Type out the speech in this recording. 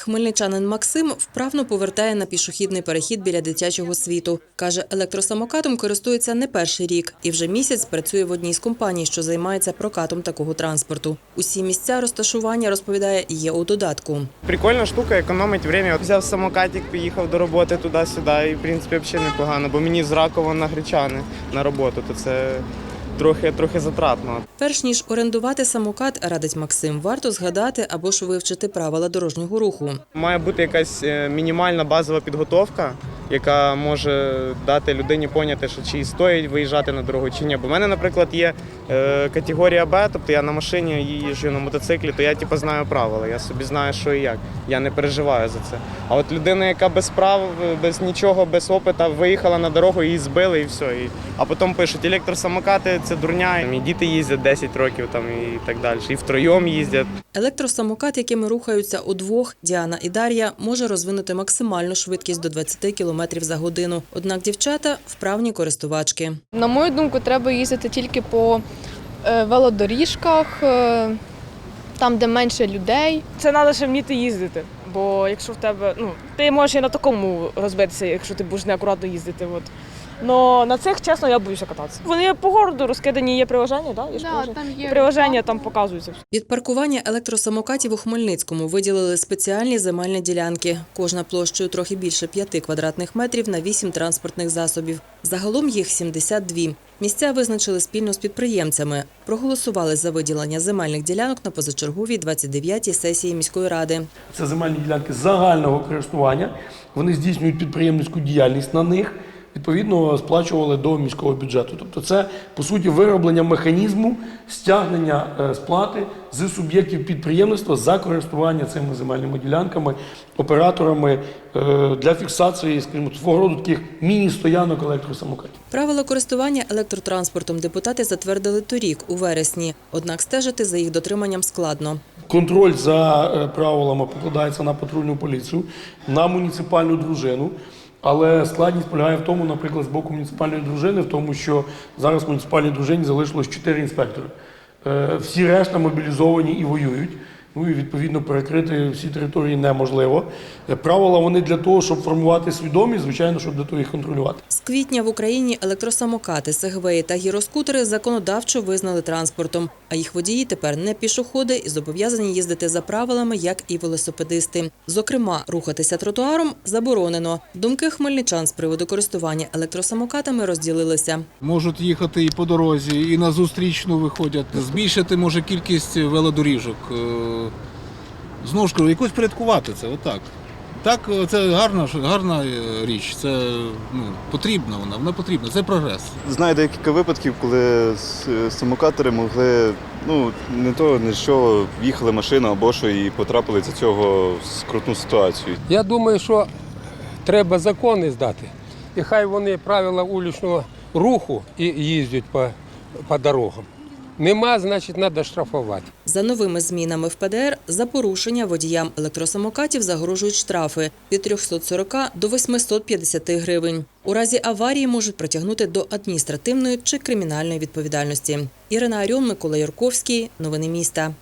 Хмельничанин Максим вправно повертає на пішохідний перехід біля дитячого світу. Каже, електросамокатом користується не перший рік і вже місяць працює в одній з компаній, що займається прокатом такого транспорту. Усі місця розташування, розповідає, є у додатку. Прикольна штука, економить время. Взяв самокатик, поїхав до роботи туди-сюди, і в принципі взагалі непогано, бо мені з на Гречани на роботу, то це трохи, трохи затратно. Перш ніж орендувати самокат, радить Максим, варто згадати або ж вивчити правила дорожнього руху. Має бути якась е, мінімальна базова підготовка, яка може дати людині поняти, що чи стоїть виїжджати на дорогу, чи ні. Бо в мене, наприклад, є е, категорія Б, тобто я на машині їжджу на мотоциклі, то я типу, знаю правила, я собі знаю, що і як. Я не переживаю за це. А от людина, яка без прав, без нічого, без опита, виїхала на дорогу, її збили і все. І, а потім пишуть, електросамокати це дурня. І діти їздять 10 років там і так далі. І втроєм їздять. Електросамокат, якими рухаються удвох, Діана і Дар'я, може розвинути максимальну швидкість до 20 км за годину. Однак дівчата вправні користувачки. На мою думку, треба їздити тільки по е, велодоріжках, е, там, де менше людей. Це треба ще вміти їздити. Бо якщо в тебе, ну, ти можеш і на такому розбитися, якщо ти будеш неакуратно їздити. От. Но на цих, чесно, я боюся кататися. Вони по городу розкидані, є приложення, да? Є ж приложення? там І приложення там показується. Від паркування електросамокатів у Хмельницькому виділили спеціальні земельні ділянки. Кожна площею трохи більше 5 квадратних метрів на 8 транспортних засобів. Загалом їх 72. Місця визначили спільно з підприємцями. Проголосували за виділення земельних ділянок на позачерговій 29-й сесії міської ради. Це земельні ділянки загального користування. Вони здійснюють підприємницьку діяльність на них. Відповідно, сплачували до міського бюджету. Тобто, це по суті вироблення механізму стягнення е, сплати з суб'єктів підприємництва за користування цими земельними ділянками, операторами е, для фіксації, скажімо, свого роду таких міні-стоянок електросамокатів. Правила користування електротранспортом депутати затвердили торік у вересні. Однак стежити за їх дотриманням складно. Контроль за е, правилами покладається на патрульну поліцію, на муніципальну дружину. Але складність полягає в тому, наприклад, з боку муніципальної дружини, в тому, що зараз в муніципальній дружині залишилось 4 інспектори. Е, Всі решта мобілізовані і воюють. Ну і відповідно перекрити всі території неможливо. Е, Правила вони для того, щоб формувати свідомість, звичайно, щоб для того їх контролювати. З квітня в Україні електросамокати, сегвеї та гіроскутери законодавчо визнали транспортом, а їх водії тепер не пішоходи і зобов'язані їздити за правилами, як і велосипедисти. Зокрема, рухатися тротуаром заборонено. Думки хмельничан з приводу користування електросамокатами розділилися. Можуть їхати і по дорозі, і на зустрічну виходять. Збільшити може кількість велодоріжок. Е, Знову ж кажу, якось порядкувати це, отак. Так, е, це гарна, гарна е, річ, це ну, потрібна вона, вона потрібна, це прогрес. Знаю декілька випадків, коли с- самокатери могли ну не то, не що їхали машину або що і потрапили за цього в скрутну ситуацію. Я думаю, що треба закони здати. І хай вони правила вуличного руху і їздять по, по дорогам. Нема, значить, треба штрафувати. За новими змінами в ПДР за порушення водіям електросамокатів загрожують штрафи від 340 до 850 гривень. У разі аварії можуть притягнути до адміністративної чи кримінальної відповідальності. Ірина Аріон, Микола Юрковський. Новини міста.